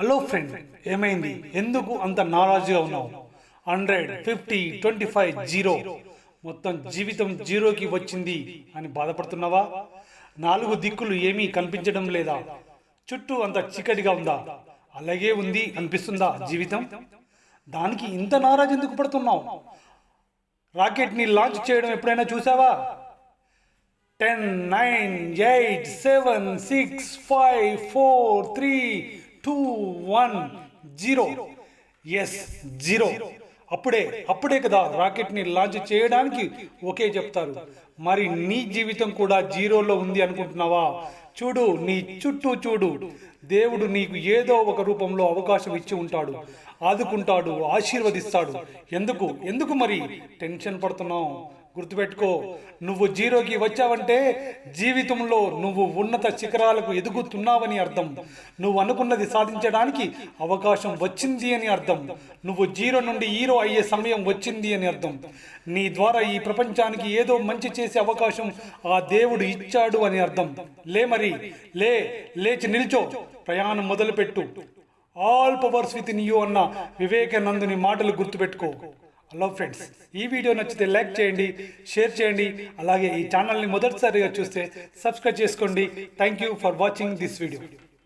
Hello friend ఏమైంది? ఎందుకు అంత నారాజుగా ఉన్నావు? Hundred fifty twenty five zero మొత్తం జీవితం జీరోకి వచ్చింది అని బాధపడుతున్నావా? నాలుగు దిక్కులు ఏమీ కనిపించడం లేదా? చుట్టూ అంత చీకటిగా ఉందా? అలాగే ఉంది అనిపిస్తుందా జీవితం? దానికి ఇంత నారాజు ఎందుకు పడుతున్నావు? రాకెట్ని లాంచ్ చేయడం ఎప్పుడైనా చూసావా? Ten nine eight seven six five four three two one zero yes zero అప్పుడే అప్పుడే కదా రాకెట్ని లాంచ్ చేయడానికి ఓకే చెప్తారు. మరి నీ జీవితం కూడా జీరోలో ఉంది అనుకుంటున్నావా? చూడు నీ చుట్టూ చూడు. దేవుడు నీకు ఏదో ఒక రూపంలో అవకాశం ఇచ్చి ఉంటాడు. ఆదుకుంటాడు ఆశీర్వదిస్తాడు. ఎందుకు? ఎందుకు మరి? టెన్షన్ పడుతున్నావు. గుర్తుపెట్టుకో నువ్వు జీరోకి వచ్చావంటే జీవితంలో నువ్వు ఉన్నత శిఖరాలకు ఎదుగుతున్నావని అర్థం. నువ్వు అనుకున్నది సాధించడానికి అవకాశం వచ్చింది అని అర్థం. నువ్వు జీరో నుండి హీరో అయ్యే సమయం వచ్చింది అని అర్థం. నీ ద్వారా ఈ ప్రపంచానికి ఏదో మంచి చేసే అవకాశం ఆ దేవుడు ఇచ్చాడు అని అర్థం. లే మరి లే లేచి నిల్చో. ప్రయాణం మొదలుపెట్టు. All powers within you అన్న వివేకానందుని మాటలు గుర్తుపెట్టుకో. హలో ఫ్రెండ్స్ ఈ వీడియో నచ్చితే లైక్ చేయండి షేర్ చేయండి అలాగే ఈ ఛానల్ని మొదటిసారిగా చూస్తే సబ్స్క్రైబ్ చేసుకోండి. Thank you for watching this video